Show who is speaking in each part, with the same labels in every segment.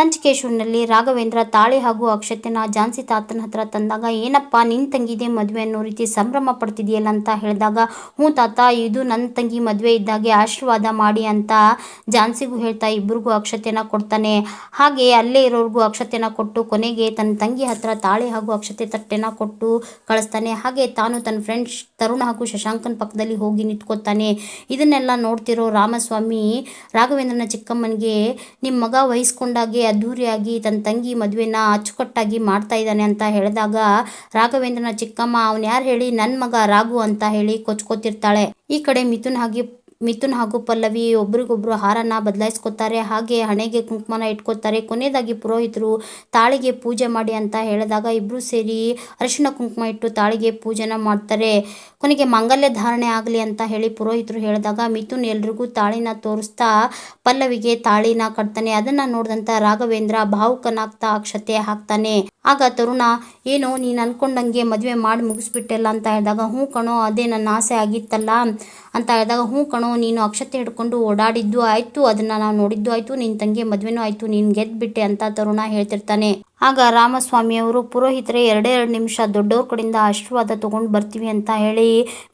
Speaker 1: ಸಂಚಿಕೇಶ್ವರನಲ್ಲಿ ರಾಘವೇಂದ್ರ ತಾಳೆ ಹಾಗೂ ಅಕ್ಷತೆನ ಜಾನ್ಸಿ ತಾತನ ಹತ್ರ ತಂದಾಗ, ಏನಪ್ಪ ನಿನ್ನ ತಂಗಿದೆ ಮದುವೆ ಅನ್ನೋ ರೀತಿ ಸಂಭ್ರಮ ಪಡ್ತಿದೆಯಲ್ಲ ಅಂತ ಹೇಳಿದಾಗ, ಹ್ಞೂ ತಾತ, ಇದು ನನ್ನ ತಂಗಿ ಮದುವೆ ಇದ್ದಾಗೆ ಆಶೀರ್ವಾದ ಮಾಡಿ ಅಂತ ಜಾನ್ಸಿಗೂ ಹೇಳ್ತಾ ಇಬ್ಬರಿಗೂ ಅಕ್ಷತೆನ ಕೊಡ್ತಾನೆ. ಹಾಗೆ ಅಲ್ಲೇ ಇರೋರ್ಗೂ ಅಕ್ಷತೆನ ಕೊಟ್ಟು, ಕೊನೆಗೆ ತನ್ನ ತಂಗಿ ಹತ್ರ ತಾಳೆ ಹಾಗೂ ಅಕ್ಷತೆ ತಟ್ಟೆನ ಕೊಟ್ಟು ಕಳಿಸ್ತಾನೆ. ಹಾಗೆ ತಾನು ತನ್ನ ಫ್ರೆಂಡ್ಸ್ ತರುಣ ಹಾಗೂ ಶಶಾಂಕನ್ ಪಕ್ಕದಲ್ಲಿ ಹೋಗಿ ನಿಂತ್ಕೋತಾನೆ. ಇದನ್ನೆಲ್ಲ ನೋಡ್ತಿರೋ ರಾಮಸ್ವಾಮಿ ರಾಘವೇಂದ್ರನ ಚಿಕ್ಕಮ್ಮನಿಗೆ ನಿಮ್ಮ ಮಗ ವಹಿಸ್ಕೊಂಡಾಗೆ ಅದ್ಧೂರಿಯಾಗಿ ತನ್ನ ತಂಗಿ ಮದುವೆನ ಅಚ್ಚುಕಟ್ಟಾಗಿ ಮಾಡ್ತಾ ಇದ್ದಾನೆ ಅಂತ ಹೇಳಿದಾಗ ರಾಘವೇಂದ್ರನ ಚಿಕ್ಕಮ್ಮ, ಅವನ್ ಯಾರು ಹೇಳಿ? ನನ್ನ ಮಗ ರಾಘು ಅಂತ ಹೇಳಿ ಕೊಚ್ಕೋತಿರ್ತಾಳೆ. ಈ ಕಡೆ ಮಿಥುನ್ ಹಾಗೆ ಮಿಥುನ್ ಹಾಗೂ ಪಲ್ಲವಿ ಒಬ್ರಿಗೊಬ್ರು ಹಾರನ ಬದಲಾಯಿಸ್ಕೊತಾರೆ. ಹಾಗೆ ಹಣೆಗೆ ಕುಂಕುಮನ ಇಟ್ಕೋತಾರೆ. ಕೊನೆಯದಾಗಿ ಪುರೋಹಿತರು ತಾಳಿಗೆ ಪೂಜೆ ಮಾಡಿ ಅಂತ ಹೇಳಿದಾಗ ಇಬ್ರು ಸೇರಿ ಅರಿಶಿಣ ಕುಂಕುಮ ಇಟ್ಟು ತಾಳಿಗೆ ಪೂಜೆನ ಮಾಡ್ತಾರೆ. ಕೊನೆಗೆ ಮಾಂಗಲ್ಯ ಧಾರಣೆ ಆಗಲಿ ಅಂತ ಹೇಳಿ ಪುರೋಹಿತರು ಹೇಳಿದಾಗ ಮಿಥುನ್ ಎಲ್ರಿಗೂ ತಾಳಿನ ತೋರಿಸ್ತಾ ಪಲ್ಲವಿಗೆ ತಾಳಿನ ಕಟ್ತಾನೆ. ಅದನ್ನ ನೋಡಿದಂತ ರಾಘವೇಂದ್ರ ಭಾವುಕನಾಗ್ತಾ ಅಕ್ಷತೆ ಹಾಕ್ತಾನೆ. ಆಗ ತರುಣ, ಏನೋ ನೀನು ಅನ್ಕೊಂಡಂಗೆ ಮದುವೆ ಮಾಡಿ ಮುಗಿಸ್ಬಿಟ್ಟೆಲ್ಲ ಅಂತ ಹೇಳಿದಾಗ, ಹ್ಞೂ ಕಣೋ, ಅದೇ ನನ್ನ ಆಸೆ ಆಗಿತ್ತಲ್ಲ ಅಂತ ಹೇಳಿದಾಗ, ಹ್ಞೂ ಕಣೋ ನೀನು ಅಕ್ಷತೆ ಹಿಡ್ಕೊಂಡು ಓಡಾಡಿದ್ದು ಆಯ್ತು, ಅದನ್ನ ನಾವು ನೋಡಿದ್ದು ಆಯ್ತು, ನಿನ್ ತಂಗಿ ಮದುವೆನೂ ಆಯಿತು, ನೀನು ಗೆದ್ದುಬಿಟ್ಟೆ ಅಂತ ತರುಣ ಹೇಳ್ತಿರ್ತಾನೆ. ಆಗ ರಾಮಸ್ವಾಮಿಯವರು ಪುರೋಹಿತರೆ, ಎರಡೇ ಎರಡು ನಿಮಿಷ ದೊಡ್ಡವ್ರ ಕಡೆಯಿಂದ ಆಶೀರ್ವಾದ ತೊಗೊಂಡು ಬರ್ತೀವಿ ಅಂತ ಹೇಳಿ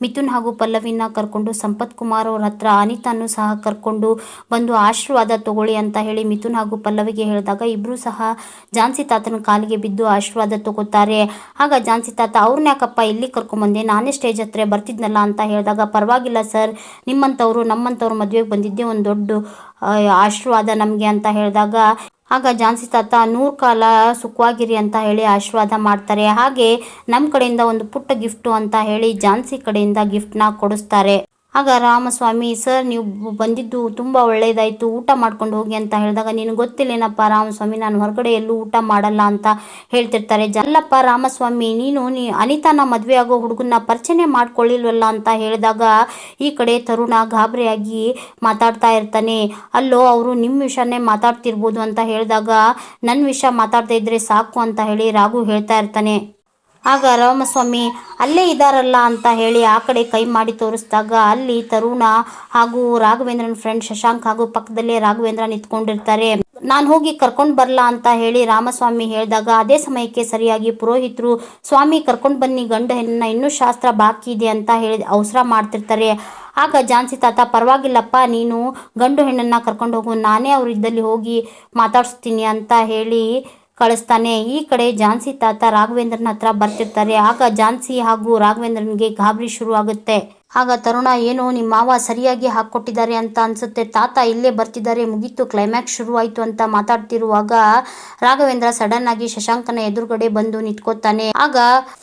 Speaker 1: ಮಿಥುನ್ ಹಾಗೂ ಪಲ್ಲವಿನ ಕರ್ಕೊಂಡು ಸಂಪತ್ ಕುಮಾರ್ ಅವ್ರ ಹತ್ರ ಅನಿತಾನು ಸಹ ಕರ್ಕೊಂಡು ಬಂದು ಆಶೀರ್ವಾದ ತಗೊಳ್ಳಿ ಅಂತ ಹೇಳಿ ಮಿಥುನ್ ಹಾಗೂ ಪಲ್ಲವಿಗೆ ಹೇಳಿದಾಗ ಇಬ್ಬರೂ ಸಹ ಝಾನ್ಸಿ ತಾತನ ಕಾಲಿಗೆ ಬಿದ್ದು ಆಶೀರ್ವಾದ ತಗೋತಾರೆ. ಆಗ ಝಾನ್ಸಿ ತಾತ ಅವ್ರನ್ನ ಯಾಕಪ್ಪ ಇಲ್ಲಿ ಕರ್ಕೊಂಬಂದೆ ನಾನೇ ಸ್ಟೇಜ್ ಹತ್ರ ಬರ್ತಿದ್ನಲ್ಲ ಅಂತ ಹೇಳಿದಾಗ, ಪರವಾಗಿಲ್ಲ ಸರ್, ನಿಮ್ಮಂಥವ್ರು ನಮ್ಮಂಥವ್ರು ಮದುವೆಗೆ ಬಂದಿದ್ದೆ ಒಂದು ದೊಡ್ಡ ಆಶೀರ್ವಾದ ನಮಗೆ ಅಂತ ಹೇಳಿದಾಗ ಆಗ ಝಾನ್ಸಿ ತಾತ, ನೂರು ಕಾಲ ಸುಖವಾಗಿರಿ ಅಂತ ಹೇಳಿ ಆಶೀರ್ವಾದ ಮಾಡ್ತಾರೆ. ಹಾಗೆ ನಮ್ಮ ಕಡೆಯಿಂದ ಒಂದು ಪುಟ್ಟ ಗಿಫ್ಟು ಅಂತ ಹೇಳಿ ಝಾನ್ಸಿ ಕಡೆಯಿಂದ ಗಿಫ್ಟ್ನ ಕೊಡಿಸ್ತಾರೆ. ಆಗ ರಾಮಸ್ವಾಮಿ, ಸರ್, ನೀವು ಬಂದಿದ್ದು ತುಂಬ ಒಳ್ಳೆಯದಾಯಿತು ಊಟ ಮಾಡ್ಕೊಂಡು ಹೋಗಿ ಅಂತ ಹೇಳಿದಾಗ, ನೀನು ಗೊತ್ತಿಲ್ಲೇನಪ್ಪ, ರಾಮಸ್ವಾಮಿ, ನಾನು ಹೊರಗಡೆ ಎಲ್ಲೂ ಊಟ ಮಾಡಲ್ಲ ಅಂತ ಹೇಳ್ತಿರ್ತಾರೆ. ಜಲ್ಲಪ್ಪ ರಾಮಸ್ವಾಮಿ, ನೀನು, ನೀ ಅನಿತಾನ ಮದುವೆ ಆಗೋ ಹುಡುಗನ್ನ ಪರ್ಚನೆ ಮಾಡ್ಕೊಳ್ಳಿಲ್ವಲ್ಲ ಅಂತ ಹೇಳಿದಾಗ, ಈ ಕಡೆ ತರುಣ ಗಾಬರಿಯಾಗಿ ಮಾತಾಡ್ತಾ ಇರ್ತಾನೆ. ಅಲ್ಲೋ, ಅವರು ನಿಮ್ಮ ವಿಷಯನೇ ಮಾತಾಡ್ತಿರ್ಬೋದು ಅಂತ ಹೇಳಿದಾಗ ನನ್ನ ವಿಷಯ ಮಾತಾಡ್ತಾ ಇದ್ರೆ ಸಾಕು ಅಂತ ಹೇಳಿ ರಾಘು ಹೇಳ್ತಾ ಇರ್ತಾನೆ. ಆಗ ರಾಮಸ್ವಾಮಿ, ಅಲ್ಲೇ ಇದ್ದಾರಲ್ಲ ಅಂತ ಹೇಳಿ ಆ ಕಡೆ ಕೈ ಮಾಡಿ ತೋರಿಸಿದಾಗ ಅಲ್ಲಿ ತರುಣ ಹಾಗೂ ರಾಘವೇಂದ್ರನ ಫ್ರೆಂಡ್ ಶಶಾಂಕ್ ಹಾಗೂ ಪಕ್ಕದಲ್ಲೇ ರಾಘವೇಂದ್ರ ನಿಂತ್ಕೊಂಡಿರ್ತಾರೆ. ನಾನು ಹೋಗಿ ಕರ್ಕೊಂಡು ಬರಲ್ಲ ಅಂತ ಹೇಳಿ ರಾಮಸ್ವಾಮಿ ಹೇಳಿದಾಗ, ಅದೇ ಸಮಯಕ್ಕೆ ಸರಿಯಾಗಿ ಪುರೋಹಿತರು, ಸ್ವಾಮಿ ಕರ್ಕೊಂಡು ಬನ್ನಿ, ಗಂಡ ಹೆಣ್ಣನ್ನ ಇನ್ನೂ ಶಾಸ್ತ್ರ ಬಾಕಿ ಇದೆ ಅಂತ ಹೇಳಿ ಅವಸರ ಮಾಡ್ತಿರ್ತಾರೆ. ಆಗ ಜಾನ್ಸಿ ತಾತ, ಪರವಾಗಿಲ್ಲಪ್ಪ, ನೀನು ಗಂಡು ಹೆಣ್ಣನ್ನು ಕರ್ಕೊಂಡು ಹೋಗು, ನಾನೇ ಅವ್ರ ಇದ್ದಲ್ಲಿ ಹೋಗಿ ಮಾತಾಡಿಸ್ತೀನಿ ಅಂತ ಹೇಳಿ ಕಳಿಸ್ತಾನೆ. ಈ ಕಡೆ ಝಾನ್ಸಿ ತಾತ ರಾಘವೇಂದ್ರನ ಹತ್ರ ಬರ್ತಿರ್ತಾರೆ. ಆಗ ಝಾನ್ಸಿ ಹಾಗೂ ರಾಘವೇಂದ್ರನ್ಗೆ ಗಾಬರಿ ಶುರು ಆಗುತ್ತೆ ಆಗ ತರುಣ, ಏನು ನಿಮ್ಮ ಮಾವ ಸರಿಯಾಗಿ ಹಾಕ್ಕೊಟ್ಟಿದ್ದಾರೆ ಅಂತ ಅನ್ಸುತ್ತೆ. ತಾತ ಇಲ್ಲೇ ಬರ್ತಿದ್ದಾರೆ. ಮುಗೀತು ಕ್ಲೈಮ್ಯಾಕ್ಸ್ ಶುರು ಆಯ್ತು ಅಂತ ಮಾತಾಡ್ತಿರುವಾಗ ರಾಘವೇಂದ್ರ ಸಡನ್ ಆಗಿ ಶಶಾಂಕನ ಎದುರುಗಡೆ ಬಂದು ನಿಂತ್ಕೋತಾನೆ. ಆಗ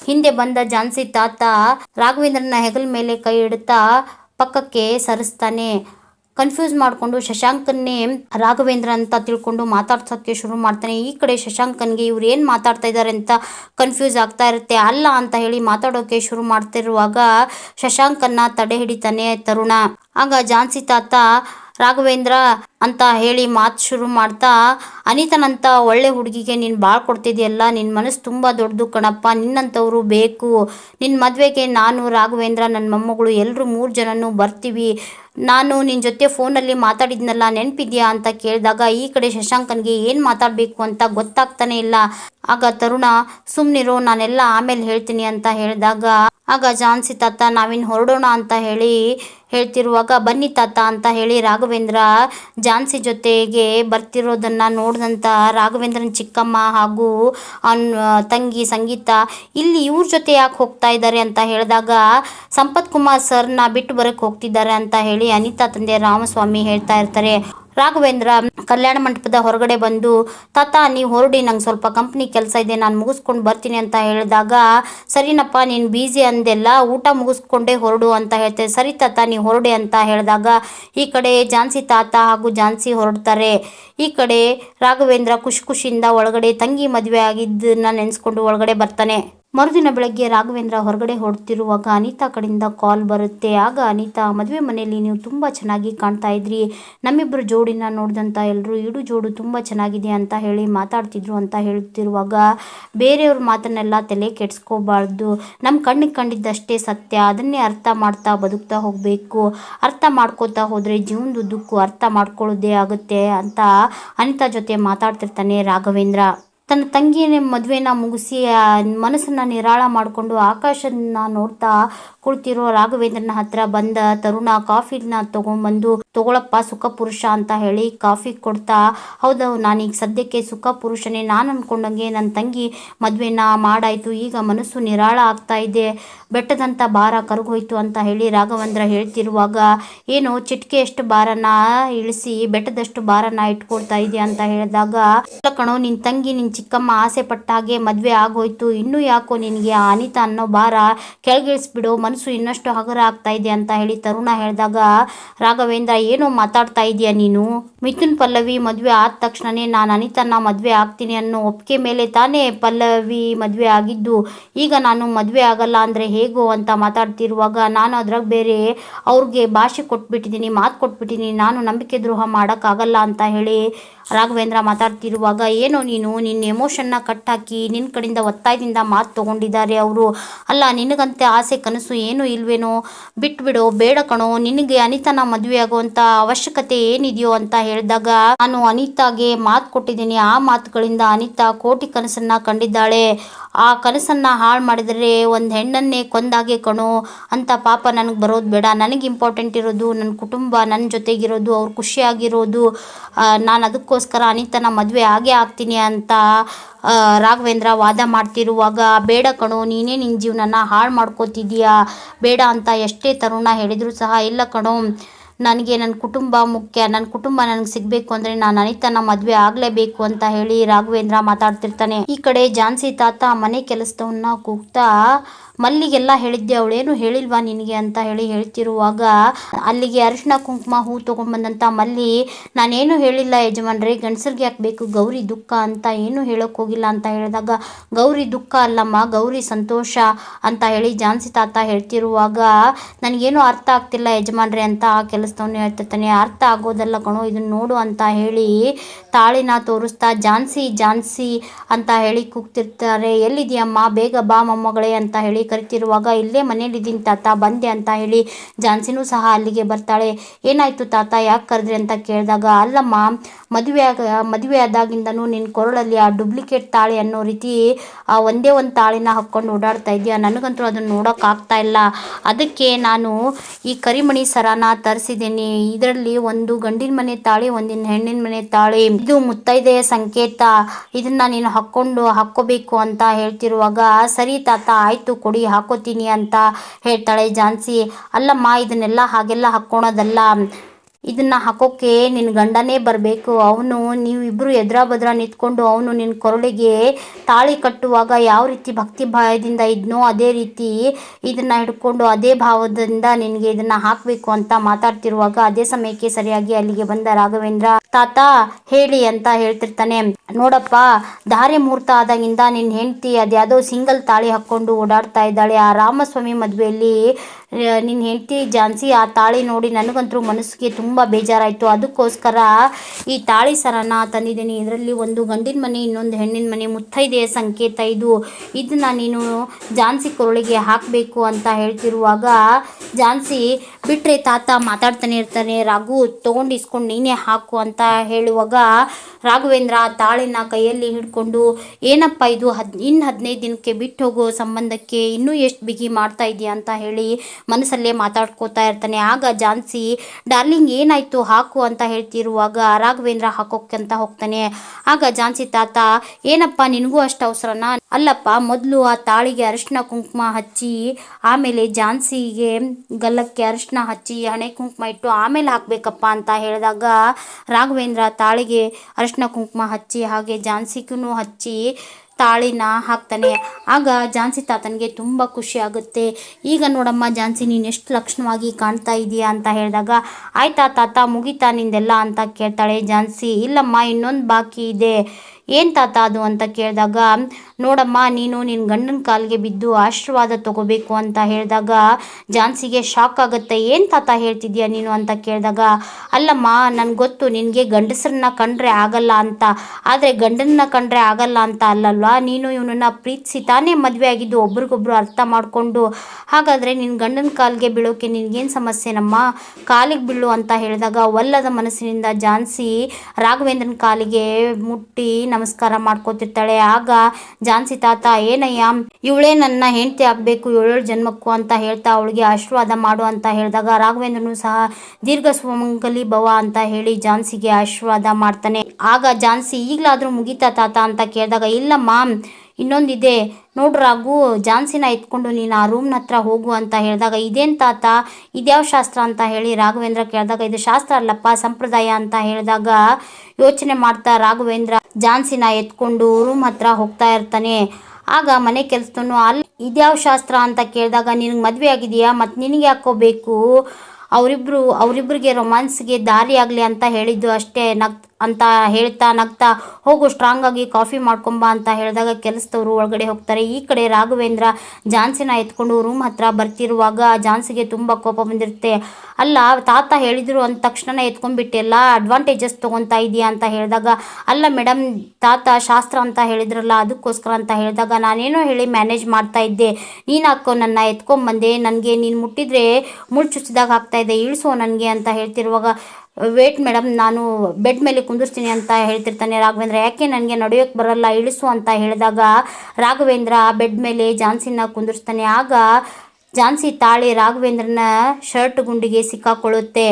Speaker 1: ಹಿಂದೆ ಬಂದ ಝಾನ್ಸಿ ತಾತ ರಾಘವೇಂದ್ರನ ಹೆಗಲ ಮೇಲೆ ಕೈ ಇಡ್ತಾ ಪಕ್ಕಕ್ಕೆ ಸರಿಸ್ತಾನೆ. ಕನ್ಫ್ಯೂಸ್ ಮಾಡಿಕೊಂಡು ಶಶಾಂಕನ್ನೇ ರಾಘವೇಂದ್ರ ಅಂತ ತಿಳ್ಕೊಂಡು ಮಾತಾಡ್ಸೋಕ್ಕೆ ಶುರು ಮಾಡ್ತಾನೆ. ಈ ಕಡೆ ಶಶಾಂಕನ್ಗೆ ಇವ್ರು ಏನು ಮಾತಾಡ್ತಾ ಇದ್ದಾರೆ ಅಂತ ಕನ್ಫ್ಯೂಸ್ ಆಗ್ತಾ ಇರುತ್ತೆ. ಅಲ್ಲ ಅಂತ ಹೇಳಿ ಮಾತಾಡೋಕೆ ಶುರು ಮಾಡ್ತಿರುವಾಗ ಶಶಾಂಕನ್ನ ತಡೆ ಹಿಡಿತಾನೆ ತರುಣ. ಆಗ ಜಾನ್ಸಿ ತಾತ ರಾಘವೇಂದ್ರ ಅಂತ ಹೇಳಿ ಮಾತು ಶುರು ಮಾಡ್ತಾ, ಅನಿತನಂತ ಒಳ್ಳೆ ಹುಡುಗಿಗೆ ನೀನು ಭಾಳ ಕೊಡ್ತಿದ್ಯಲ್ಲ ನಿನ್ನ ಮನಸ್ಸು ತುಂಬ ದೊಡ್ಡದು ಕಣಪ್ಪ ನಿನ್ನಂಥವ್ರು ಬೇಕು. ನಿನ್ನ ಮದುವೆಗೆ ನಾನು, ರಾಘವೇಂದ್ರ ನನ್ನ ಮೊಮ್ಮಗಳು ಎಲ್ಲರೂ ಮೂರು ಜನನೂ ಬರ್ತೀವಿ. ನಾನು ನಿನ್ನ ಜೊತೆ ಫೋನಲ್ಲಿ ಮಾತಾಡಿದ್ನಲ್ಲ, ನೆನಪಿದ್ಯಾ? ಅಂತ ಕೇಳಿದಾಗ, ಈ ಕಡೆ ಶಶಾಂಕನ್ಗೆ ಏನು ಮಾತಾಡಬೇಕು ಅಂತ ಗೊತ್ತಾಗ್ತಾನೆ ಇಲ್ಲ. ಆಗ ತರುಣ ಸುಮ್ಮನಿರೋ ನಾನೆಲ್ಲ ಆಮೇಲೆ ಹೇಳ್ತೀನಿ ಅಂತ ಹೇಳಿದಾಗ, ಆಗ ಜಾನ್ಸಿ ತಾತ, ನಾವಿನ್ ಹೊರಡೋಣ ಅಂತ ಹೇಳಿ ಹೇಳ್ತಿರುವಾಗ, ಬನ್ನಿ ತಾತ ಅಂತ ಹೇಳಿ ರಾಘವೇಂದ್ರ ಝಾನ್ಸಿ ಜೊತೆಗೆ ಬರ್ತಿರೋದನ್ನ ನೋಡಿದಂಥ ರಾಘವೇಂದ್ರನ ಚಿಕ್ಕಮ್ಮ ಹಾಗೂ ತಂಗಿ ಸಂಗೀತ, ಇಲ್ಲಿ ಇವ್ರ ಜೊತೆ ಯಾಕೆ ಹೋಗ್ತಾ ಇದ್ದಾರೆ ಅಂತ ಹೇಳಿದಾಗ, ಸಂಪತ್ ಕುಮಾರ್ ಸರ್ನ ಬಿಟ್ಟು ಬರಕ್ಕೆ ಹೋಗ್ತಿದ್ದಾರೆ ಅಂತ ಹೇಳಿ ಅನಿತಾ ತಂದೆ ರಾಮಸ್ವಾಮಿ ಹೇಳ್ತಾ ಇರ್ತಾರೆ. ರಾಘವೇಂದ್ರ, ಕಲ್ಯಾಣ ಮಂಟಪದ ಹೊರಗಡೆ ಬಂದು, ತಾತ ನೀವು ಹೊರಡಿ, ನಂಗೆ ಸ್ವಲ್ಪ ಕಂಪ್ನಿ ಕೆಲಸ ಇದೆ, ನಾನು ಮುಗಿಸ್ಕೊಂಡು ಬರ್ತೀನಿ ಅಂತ ಹೇಳಿದಾಗ, ಸರಿನಪ್ಪ, ನೀನು ಬೀಸಿ ಅಂದೆಲ್ಲ ಊಟ ಮುಗಿಸ್ಕೊಂಡೇ ಹೊರಡು ಅಂತ ಹೇಳ್ತಾರೆ ಸರಿ ತಾತ ನೀವು ಹೊರಡಿ ಅಂತ ಹೇಳಿದಾಗ, ಈ ಕಡೆ ಜಾನ್ಸಿ ತಾತ ಹಾಗೂ ಜಾನ್ಸಿ ಹೊರಡ್ತಾರೆ. ಈ ಕಡೆ ರಾಘವೇಂದ್ರ ಖುಷಿ ಖುಷಿಯಿಂದ ಒಳಗಡೆ ತಂಗಿ ಮದುವೆ ಆಗಿದ್ದನ್ನ ನೆನೆಸ್ಕೊಂಡು ಒಳಗಡೆ ಬರ್ತಾನೆ. ಮರುದಿನ ಬೆಳಗ್ಗೆ ರಾಘವೇಂದ್ರ ಹೊರಗಡೆ ಹೊರಡ್ತಿರುವಾಗ ಅನಿತಾ ಕಡೆಯಿಂದ ಕಾಲ್ ಬರುತ್ತೆ. ಆಗ ಅನಿತಾ, ಮದುವೆ ಮನೆಯಲ್ಲಿ ನೀವು ತುಂಬ ಚೆನ್ನಾಗಿ ಕಾಣ್ತಾ ಇದ್ರಿ. ನಮ್ಮಿಬ್ಬರು ಜೋಡಿನ ನೋಡಿದಂಥ ಎಲ್ಲರೂ ಇಡು ಜೋಡು ತುಂಬ ಚೆನ್ನಾಗಿದೆ ಅಂತ ಹೇಳಿ ಮಾತಾಡ್ತಿದ್ರು ಅಂತ ಹೇಳ್ತಿರುವಾಗ ಬೇರೆಯವ್ರ ಮಾತನ್ನೆಲ್ಲ ತಲೆ ಕೆಡಿಸ್ಕೋಬಾರ್ದು. ನಮ್ಮ ಕಣ್ಣಿಗೆ ಕಂಡಿದ್ದಷ್ಟೇ ಸತ್ಯ. ಅದನ್ನೇ ಅರ್ಥ ಮಾಡ್ತಾ ಬದುಕ್ತಾ ಹೋಗಬೇಕು. ಅರ್ಥ ಮಾಡ್ಕೋತಾ ಹೋದರೆ ಜೀವನದುದ್ದಕ್ಕೂ ಅರ್ಥ ಮಾಡ್ಕೊಳ್ಳೋದೇ ಆಗುತ್ತೆ ಅಂತ ಅನಿತಾ ಜೊತೆ ಮಾತಾಡ್ತಿರ್ತಾನೆ ರಾಘವೇಂದ್ರ. ತನ್ನ ತಂಗಿಯ ಮದುವೆನ ಮುಗಿಸಿ ಮನಸ್ಸನ್ನ ನಿರಾಳ ಮಾಡಿಕೊಂಡು ಆಕಾಶನ ನೋಡ್ತಾ ಕುಳಿತಿರೋ ರಾಘವೇಂದ್ರನ ಹತ್ರ ಬಂದ ತರುಣ ಕಾಫಿನ ತಗೊಂಡ್ಬಂದು, ತಗೊಳಪ್ಪ, ಸುಖ ಪುರುಷ ಅಂತ ಹೇಳಿ ಕಾಫಿ ಕೊಡ್ತಾ, ಹೌದು, ನಾನೀಗ ಸದ್ಯಕ್ಕೆ ಸುಖ ಪುರುಷನೇ. ನಾನು ಅನ್ಕೊಂಡಂಗೆ ನನ್ನ ತಂಗಿ ಮದುವೆನ ಮಾಡಾಯ್ತು. ಈಗ ಮನಸ್ಸು ನಿರಾಳ ಆಗ್ತಾ ಇದೆ. ಬೆಟ್ಟದಂತ ಭಾರ ಕರಗೋಯ್ತು ಅಂತ ಹೇಳಿ ರಾಘವೇಂದ್ರ ಹೇಳ್ತಿರುವಾಗ, ಏನು ಚಿಟಿಕೆಯಷ್ಟು ಭಾರನ ಇಳಿಸಿ, ಬೆಟ್ಟದಷ್ಟು ಭಾರನ ಇಟ್ಕೊಳ್ತಾ ಇದೆ ಅಂತ ಹೇಳಿದಾಗ ಕಣೋ, ನಿನ್ ತಂಗಿ ನಿನ್ ಚಿಕ್ಕಮ್ಮ ಆಸೆ ಪಟ್ಟಾಗೆ ಮದುವೆ ಆಗೋಯ್ತು. ಇನ್ನು ಯಾಕೋ ನಿನಗೆ ಆ ಅನಿತಾ ಅನ್ನೋ ಭಾರ ಕೆಳಗಿಳಿಸ್ಬಿಡು. ಮನಸ್ಸು ಇನ್ನಷ್ಟು ಹಗುರ ಆಗ್ತಾ ಇದೆ ಅಂತ ಹೇಳಿ ತರುಣ ಹೇಳಿದಾಗ, ರಾಘವೇಂದ್ರ, ಏನೋ ಮಾತಾಡ್ತಾ ಇದೆಯಾ ನೀನು? ಮಿಥುನ್ ಪಲ್ಲವಿ ಮದುವೆ ಆದ ತಕ್ಷಣನೇ ನಾನು ಅನಿತನ್ನ ಮದುವೆ ಆಗ್ತೀನಿ ಅನ್ನೋ ಒಪ್ಪಿಗೆ ಮೇಲೆ ತಾನೇ ಪಲ್ಲವಿ ಮದುವೆ ಆಗಿದ್ದು. ಈಗ ನಾನು ಮದುವೆ ಆಗಲ್ಲ ಅಂದರೆ ಹೇಗೋ ಅಂತ ಮಾತಾಡ್ತಿರುವಾಗ ನಾನು ಅದ್ರಾಗ ಬೇರೆ ಅವ್ರಿಗೆ ಭಾಷೆ ಕೊಟ್ಬಿಟ್ಟಿದ್ದೀನಿ ಮಾತು ಕೊಟ್ಬಿಟ್ಟಿದ್ದೀನಿ ನಾನು ನಂಬಿಕೆ ದ್ರೋಹ ಮಾಡೋಕ್ಕಾಗಲ್ಲ ಅಂತ ಹೇಳಿ ರಾಘವೇಂದ್ರ ಮಾತಾಡ್ತಿರುವಾಗ, ಏನೋ ನೀನು ನಿನ್ನ ಎಮೋಷನ್ನ ಕಟ್ಟಾಕಿ ನಿನ್ನ ಕಡೆಯಿಂದ ಒತ್ತಾಯದಿಂದ ಮಾತು ತೊಗೊಂಡಿದ್ದಾರೆ ಅವರು. ಅಲ್ಲ, ನಿನಗಂತೆ ಆಸೆ ಕನಸು ಏನೂ ಇಲ್ವೇನೋ? ಬಿಟ್ಬಿಡು, ಬೇಡ ಕಣೋ. ನಿನಗೆ ಅನಿತಾನ ಮದುವೆ ಆಗುವಂಥ ಅವಶ್ಯಕತೆ ಏನಿದೆಯೋ ಅಂತ ಹೇಳಿದಾಗ ನಾನು ಅನಿತಾಗೆ ಮಾತು ಕೊಟ್ಟಿದ್ದೀನಿ. ಆ ಮಾತುಗಳಿಂದ ಅನಿತಾ ಕೋಟಿ ಕನಸನ್ನ ಕಂಡಿದ್ದಾಳೆ. ಆ ಕನಸನ್ನು ಹಾಳು ಮಾಡಿದರೆ ಒಂದು ಹೆಣ್ಣನ್ನೇ ಕೊಂದಾಗೆ ಕಣೋ ಅಂತ ಪಾಪ ನನಗೆ ಬರೋದು ಬೇಡ. ನನಗೆ ಇಂಪಾರ್ಟೆಂಟ್ ಇರೋದು ನನ್ನ ಕುಟುಂಬ ನನ್ನ ಜೊತೆಗಿರೋದು, ಅವ್ರು ಖುಷಿಯಾಗಿರೋದು ನಾನು ಅದಕ್ಕೋಸ್ಕರ ಅನಿತನ ಮದುವೆ ಆಗೇ ಆಗ್ತೀನಿ ಅಂತ ರಾಘವೇಂದ್ರ ವಾದ ಮಾಡ್ತಿರುವಾಗ, ಬೇಡ ಕಣೋ, ನೀನೇ ನಿನ್ನ ಜೀವನನ ಹಾಳು ಮಾಡ್ಕೋತಿದ್ದೀಯಾ ಬೇಡ ಅಂತ ಎಷ್ಟೇ ತರುಣ ಹೇಳಿದರೂ ಸಹ ಇಲ್ಲ ಕಣೋ. ನನಗೆ ನನ್ನ ಕುಟುಂಬ ಮುಖ್ಯ, ನನ್ನ ಕುಟುಂಬ ನನಗೆ ಸಿಗಬೇಕು ಅಂದರೆ ನಾನು ಅನಿತನ ಮದುವೆ ಆಗಲೇಬೇಕು ಅಂತ ಹೇಳಿ ರಾಘವೇಂದ್ರ ಮಾತಾಡ್ತಿರ್ತಾನೆ. ಈ ಕಡೆ ಜಾನ್ಸಿ ತಾತ ಮನೆ ಕೆಲಸದವನ್ನ ಕೂಗ್ತಾ ಮಲ್ಲಿಗೆಲ್ಲ ಹೇಳಿದ್ದೆ, ಅವಳೇನು ಹೇಳಿಲ್ವಾ ನಿನಗೆ? ಅಂತ ಹೇಳಿ ಹೇಳ್ತಿರುವಾಗ ಅಲ್ಲಿಗೆ ಅರಿಶಿನ ಕುಂಕುಮ ಹೂ ತೊಗೊಂಬಂದಂಥ ಮಲ್ಲಿ, ನಾನೇನು ಹೇಳಿಲ್ಲ ಯಜಮಾನ್ರಿ, ಗಂಡಸರಿಗೆ ಯಾಕೆ ಗೌರಿ ದುಃಖ ಅಂತ ಏನು ಹೇಳೋಕೆ ಹೋಗಿಲ್ಲ ಅಂತ ಹೇಳಿದಾಗ, ಗೌರಿ ದುಃಖ ಅಲ್ಲಮ್ಮ, ಗೌರಿ ಸಂತೋಷ ಅಂತ ಹೇಳಿ ಜಾನ್ಸಿ ತಾತ ಹೇಳ್ತಿರುವಾಗ, ನನಗೇನು ಅರ್ಥ ಆಗ್ತಿಲ್ಲ ಯಜಮಾನ್ರೆ ಅಂತ ಆ ಕೆಲಸದವನು ಹೇಳ್ತಿರ್ತಾನೆ, ಅರ್ಥ ಆಗೋದಲ್ಲ ಕಣೋ, ಇದನ್ನು ನೋಡು ಅಂತ ಹೇಳಿ ತಾಳಿನ ತೋರಿಸ್ತಾ, ಜಾನ್ಸಿ ಜಾನ್ಸಿ ಅಂತ ಹೇಳಿ ಕೂಗ್ತಿರ್ತಾರೆ. ಎಲ್ಲಿದೆಯಮ್ಮ ಬೇಗ ಬಾ ಮೊಮ್ಮಗಳೇ ಅಂತ ಹೇಳಿ ಕರಿತಿರುವಾಗ, ಇಲ್ಲೇ ಮನೇಲಿದ್ದೀನಿ ತಾತ, ಬಂದೆ ಅಂತ ಹೇಳಿ ಜಾನ್ಸಿನೂ ಸಹ ಅಲ್ಲಿಗೆ ಬರ್ತಾಳೆ. ಏನಾಯಿತು ತಾತ? ಯಾಕೆ ಕರೆದ್ರಿ? ಅಂತ ಕೇಳಿದಾಗ, ಅಲ್ಲಮ್ಮ ಮದುವೆ ಆಗ ಮದುವೆ ಆದಾಗಿಂದನೂ ನಿನ್ನ ಕೊರಳಲ್ಲಿ ಆ ಡುಪ್ಲಿಕೇಟ್ ತಾಳಿ ಅನ್ನೋ ರೀತಿ ಆ ಒಂದೇ ಒಂದು ತಾಳಿನ ಹಾಕ್ಕೊಂಡು ಓಡಾಡ್ತಾ ಇದೆಯಾ ನನಗಂತೂ ಅದನ್ನು ನೋಡೋಕ್ಕಾಗ್ತಾ ಇಲ್ಲ. ಅದಕ್ಕೆ ನಾನು ಈ ಕರಿಮಣಿ ಸರನ ತರಿಸಿದ್ದೀನಿ. ಇದರಲ್ಲಿ ಒಂದು ಗಂಡಿನ ಮನೆ ತಾಳಿ, ಒಂದಿನ ಹೆಣ್ಣಿನ ಮನೆ ತಾಳಿ. ಇದು ಮುತ್ತೈದೆಯ ಸಂಕೇತ. ಇದನ್ನ ನೀನು ಹಾಕ್ಕೊಂಡು ಹಾಕ್ಕೋಬೇಕು ಅಂತ ಹೇಳ್ತಿರುವಾಗ, ಸರಿ ತಾತ, ಆಯ್ತು, ಕೊಡಿ, ಹಾಕೋತೀನಿ ಅಂತ ಹೇಳ್ತಾಳೆ ಜಾನ್ಸಿ. ಅಲ್ಲಮ್ಮ, ಇದನ್ನೆಲ್ಲ ಹಾಗೆಲ್ಲ ಹಾಕ್ಕೊಳೋದಲ್ಲ. ಇದನ್ನ ಹಾಕೋಕೆ ನಿನ್ನ ಗಂಡನೇ ಬರಬೇಕು. ಅವನು ನೀವು ಇಬ್ರು ಎದುರ ಬದ್ರ ನಿಂತ್ಕೊಂಡು ಅವನು ನಿನ್ನ ಕೊರಳಿಗೆ ತಾಳಿ ಕಟ್ಟುವಾಗ ಯಾವ ರೀತಿ ಭಕ್ತಿ ಭಾವದಿಂದ ಇದ್ನೋ ಅದೇ ರೀತಿ ಇದನ್ನ ಹಿಡ್ಕೊಂಡು ಅದೇ ಭಾವದಿಂದ ನಿನಗೆ ಇದನ್ನ ಹಾಕಬೇಕು ಅಂತ ಮಾತಾಡ್ತಿರುವಾಗ ಅದೇ ಸಮಯಕ್ಕೆ ಸರಿಯಾಗಿ ಅಲ್ಲಿಗೆ ಬಂದ ರಾಘವೇಂದ್ರ, ತಾತ ಹೇಳಿ ಅಂತ ಹೇಳ್ತಿರ್ತಾನೆ. ನೋಡಪ್ಪ ಧಾರೆ ಮುಹೂರ್ತ ಆದಾಗಿಂದ ನಿನ್ನ ಹೆಂಡತಿ ಅದ್ಯಾವುದೋ ಸಿಂಗಲ್ ತಾಳಿ ಹಾಕೊಂಡು ಓಡಾಡ್ತಾ ಇದ್ದಾಳೆ. ಆ ರಾಮಸ್ವಾಮಿ ಮದುವೆಯಲ್ಲಿ ನಿನ್ನ ಹೆಂಡತಿ ಜಾನ್ಸಿ, ಆ ತಾಳಿ ನೋಡಿ ನನಗಂತೂ ಮನಸ್ಸಿಗೆ ತುಂಬ ಬೇಜಾರಾಯಿತು. ಅದಕ್ಕೋಸ್ಕರ ಈ ತಾಳಿ ಸರನ ತಂದಿದ್ದೀನಿ. ಇದರಲ್ಲಿ ಒಂದು ಗಂಡಿನ ಮನೆ, ಇನ್ನೊಂದು ಹೆಣ್ಣಿನ ಮನೆ ಮುತ್ತೈದೆಯ ಸಂಕೇತ ಇದು. ಇದನ್ನ ನೀನು ಜಾನ್ಸಿ ಕೊರಳಿಗೆ ಹಾಕಬೇಕು ಅಂತ ಹೇಳ್ತಿರುವಾಗ, ಜಾನ್ಸಿ ಬಿಟ್ಟರೆ ತಾತ ಮಾತಾಡ್ತಾನೆ ಇರ್ತಾನೆ, ರಾಘು, ತೊಗೊಂಡು ಇಸ್ಕೊಂಡು ನೀನೇ ಹಾಕು ಅಂತ ಹೇಳುವಾಗ ರಾಘವೇಂದ್ರ ಆ ತಾಳಿನ ಕೈಯಲ್ಲಿ ಹಿಡ್ಕೊಂಡು, ಏನಪ್ಪ ಇದು ಹದ್ ಇನ್ನು ಹದಿನೈದು ದಿನಕ್ಕೆ ಬಿಟ್ಟು ಹೋಗೋ ಸಂಬಂಧಕ್ಕೆ ಇನ್ನೂ ಎಷ್ಟು ಬಿಗಿ ಮಾಡ್ತಾ ಇದೆಯಾ ಅಂತ ಹೇಳಿ ಮನಸ್ಸಲ್ಲೇ ಮಾತಾಡ್ಕೋತಾ ಇರ್ತಾನೆ. ಆಗ ಜಾನ್ಸಿ, ಡಾರ್ಲಿಂಗ್, ಏನಾಯ್ತು? ಹಾಕು ಅಂತ ಹೇಳ್ತಿರುವಾಗ ರಾಘವೇಂದ್ರ ಹಾಕೋಕ್ಕೆ ಅಂತ ಹೋಗ್ತಾನೆ. ಆಗ ಜಾನ್ಸಿ, ತಾತ, ಏನಪ್ಪ? ನಿನಗೂ ಅಷ್ಟು ಅವಸರನ? ಅಲ್ಲಪ್ಪ, ಮೊದಲು ಆ ತಾಳಿಗೆ ಅರಿಶಿನ ಕುಂಕುಮ ಹಚ್ಚಿ, ಆಮೇಲೆ ಜಾನ್ಸಿಗೆ ಗಲ್ಲಕ್ಕೆ ಅರಿಶಿನ ಹಚ್ಚಿ ಹಣೆ ಕುಂಕುಮ ಇಟ್ಟು ಆಮೇಲೆ ಹಾಕಬೇಕಪ್ಪ ಅಂತ ಹೇಳಿದಾಗ ರಾಘವೇಂದ್ರ ತಾಳಿಗೆ ಅರಿಶಿನ ಕುಂಕುಮ ಹಚ್ಚಿ ಹಾಗೆ ಜಾನ್ಸಿಗೂ ಹಚ್ಚಿ ತಾಳಿನ ಹಾಕ್ತಾನೆ. ಆಗ ಜಾನ್ಸಿ ತಾತನಿಗೆ ತುಂಬ ಖುಷಿ ಆಗುತ್ತೆ. ಈಗ ನೋಡಮ್ಮ ಜಾನ್ಸಿ ನೀನು ಎಷ್ಟು ಲಕ್ಷಣವಾಗಿ ಕಾಣ್ತಾ ಇದೀಯಾ ಅಂತ ಹೇಳಿದಾಗ, ಆಯ್ತಾ ತಾತ, ಮುಗಿತಾ ನಿಂದೆಲ್ಲ? ಅಂತ ಕೇಳ್ತಾಳೆ ಜಾನ್ಸಿ. ಇಲ್ಲಮ್ಮ, ಇನ್ನೊಂದು ಬಾಕಿ ಇದೆ. ಏನು ತಾತ ಅದು ಅಂತ ಕೇಳಿದಾಗ, ನೋಡಮ್ಮ, ನೀನು ನಿನ್ನ ಗಂಡನ ಕಾಲಿಗೆ ಬಿದ್ದು ಆಶೀರ್ವಾದ ತಗೋಬೇಕು ಅಂತ ಹೇಳಿದಾಗ ಝಾನ್ಸಿಗೆ ಶಾಕ್ ಆಗುತ್ತೆ, ಏನು ತಾತ ಹೇಳ್ತಿದ್ಯಾ ನೀನು ಅಂತ ಕೇಳಿದಾಗ, ಅಲ್ಲಮ್ಮ, ನನಗೆ ಗೊತ್ತು, ನಿನಗೆ ಗಂಡಸರನ್ನ ಕಂಡ್ರೆ ಆಗಲ್ಲ ಅಂತ. ಆದರೆ ಗಂಡನ್ನ ಕಂಡ್ರೆ ಆಗಲ್ಲ ಅಂತ ಅಲ್ಲಲ್ವಾ? ನೀನು ಇವನನ್ನ ಪ್ರೀತಿಸಿ ತಾನೇ ಮದುವೆ ಆಗಿದ್ದು ಒಬ್ರಿಗೊಬ್ರು ಅರ್ಥ ಮಾಡಿಕೊಂಡು. ಹಾಗಾದರೆ ನಿನ್ನ ಗಂಡನ ಕಾಲಿಗೆ ಬೀಳೋಕೆ ನಿನಗೇನು ಸಮಸ್ಯೆನಮ್ಮ? ಕಾಲಿಗೆ ಬೀಳು ಅಂತ ಹೇಳಿದಾಗ, ಒಲ್ಲದ ಮನಸ್ಸಿನಿಂದ ಝಾನ್ಸಿ ರಾಘವೇಂದ್ರನ ಕಾಲಿಗೆ ಮುಟ್ಟಿ ನಮಸ್ಕಾರ ಮಾಡ್ಕೋತಿರ್ತಾಳೆ. ಆಗ ಝಾನ್ಸಿ ತಾತ, ಏನಯ್ಯ, ಇವಳೇ ನನ್ನ ಹೆಂಡತಿ ಆಗಬೇಕು, ಏಳೇಳು ಜನ್ಮಕ್ಕೂ ಅಂತ ಹೇಳ್ತಾ ಅವಳಿಗೆ ಆಶೀರ್ವಾದ ಮಾಡು ಅಂತ ಹೇಳಿದಾಗ ರಾಘವೇಂದ್ರನು ಸಹ ದೀರ್ಘ ಸುಮಂಗಲಿ ಭವ ಅಂತ ಹೇಳಿ ಝಾನ್ಸಿಗೆ ಆಶೀರ್ವಾದ ಮಾಡ್ತಾನೆ. ಆಗ ಝಾನ್ಸಿ ಈಗಲಾದರೂ ಮುಗಿತಾ ತಾತ? ಅಂತ ಕೇಳಿದಾಗ, ಇಲ್ಲಮ್ಮ ಇನ್ನೊಂದಿದೆ, ನೋಡು ರಾಘು ಝಾನ್ಸಿನ ಎತ್ಕೊಂಡು ನೀನು ಆ ರೂಮ್ನ ಹತ್ರ ಹೋಗು ಅಂತ ಹೇಳಿದಾಗ, ಇದೇನು ತಾತ? ಇದ್ಯಾವ ಶಾಸ್ತ್ರ ಅಂತ ಹೇಳಿ ರಾಘವೇಂದ್ರ ಕೇಳಿದಾಗ, ಇದು ಶಾಸ್ತ್ರ ಅಲ್ಲಪ್ಪ, ಸಂಪ್ರದಾಯ ಅಂತ ಹೇಳಿದಾಗ ಯೋಚನೆ ಮಾಡ್ತಾ ರಾಘವೇಂದ್ರ ಝಾನ್ಸಿನ ಎತ್ಕೊಂಡು ರೂಮ್ ಹತ್ರ ಹೋಗ್ತಾ ಇರ್ತಾನೆ. ಆಗ ಮನೆ ಕೆಲಸದವನು ಅಲ್ಲಿ ಇದ್ಯಾವ ಶಾಸ್ತ್ರ ಅಂತ ಕೇಳಿದಾಗ, ನಿನಗೆ ಮದುವೆ ಆಗಿದೆಯಾ? ಮತ್ತು ನಿನಗೆ ಯಾಕೋಬೇಕು ಅವರಿಬ್ರು, ಅವರಿಬ್ರಿಗೆ ರೊಮ್ಯಾನ್ಸ್ಗೆ ದಾರಿ ಆಗಲಿ ಅಂತ ಹೇಳಿದ್ದು ಅಷ್ಟೇ. ನಗ್ ಅಂತ ಹೇಳ್ತಾ ನಗ್ತಾ, ಹೋಗು ಸ್ಟ್ರಾಂಗ್ ಆಗಿ ಕಾಫಿ ಮಾಡ್ಕೊಂಬ ಅಂತ ಹೇಳಿದಾಗ ಕೆಲಸದವರು ಒಳಗಡೆ ಹೋಗ್ತಾರೆ. ಈ ಕಡೆ ರಾಘವೇಂದ್ರ ಝಾನ್ಸಿನ ಎತ್ಕೊಂಡು ರೂಮ್ ಹತ್ರ ಬರ್ತಿರುವಾಗ ಝಾನ್ಸಿಗೆ ತುಂಬ ಕೋಪ ಬಂದಿರುತ್ತೆ. ಅಲ್ಲ, ತಾತ ಹೇಳಿದ್ರು ಅಂದ ತಕ್ಷಣ ಎತ್ಕೊಂಡ್ಬಿಟ್ಟೆಲ್ಲ ಅಡ್ವಾಂಟೇಜಸ್ ತೊಗೊತಾ ಇದೆಯಾ ಅಂತ ಹೇಳಿದಾಗ, ಅಲ್ಲ ಮೇಡಮ್ ತಾತ ಶಾಸ್ತ್ರ ಅಂತ ಹೇಳಿದ್ರಲ್ಲ, ಅದಕ್ಕೋಸ್ಕರ ಅಂತ ಹೇಳಿದಾಗ, ನಾನೇನೋ ಹೇಳಿ ಮ್ಯಾನೇಜ್ ಮಾಡ್ತಾ ಇದ್ದೆ. ನೀನು ಹಾಕೋ ನನ್ನ ಎತ್ಕೊಂಬಂದೆ, ನನಗೆ ನೀನು ಮುಟ್ಟಿದ್ರೆ ಮುಳ್ಳು ಚುಚ್ಚಿದಾಗ ಆಗ್ತಾ ಇದೆ, ಇಳಿಸೋ ನನಗೆ ಅಂತ ಹೇಳ್ತಿರುವಾಗ ವೇಟ್ ಮೇಡಮ್ ನಾನು ಬೆಡ್ ಮೇಲೆ ಕುಂದಿರ್ತೀನಿ ಅಂತ ಹೇಳ್ತಿರ್ತಾನೆ ರಾಘವೇಂದ್ರ. ಯಾಕೆ ನನಗೆ ನಡೆಯೋಕ್ಕೆ ಬರಲ್ಲ, ಇಳಿಸು ಅಂತ ಹೇಳಿದಾಗ ರಾಘವೇಂದ್ರ ಬೆಡ್ ಮೇಲೆ ಝಾನ್ಸಿನ ಕುಂದಿರ್ಸ್ತಾನೆ. ಆಗ ಝಾನ್ಸಿ ತಾಳಿ ರಾಘವೇಂದ್ರನ ಶರ್ಟ್ ಗುಂಡಿಗೆ ಸಿಕ್ಕಾಕೊಳ್ಳುತ್ತೆ.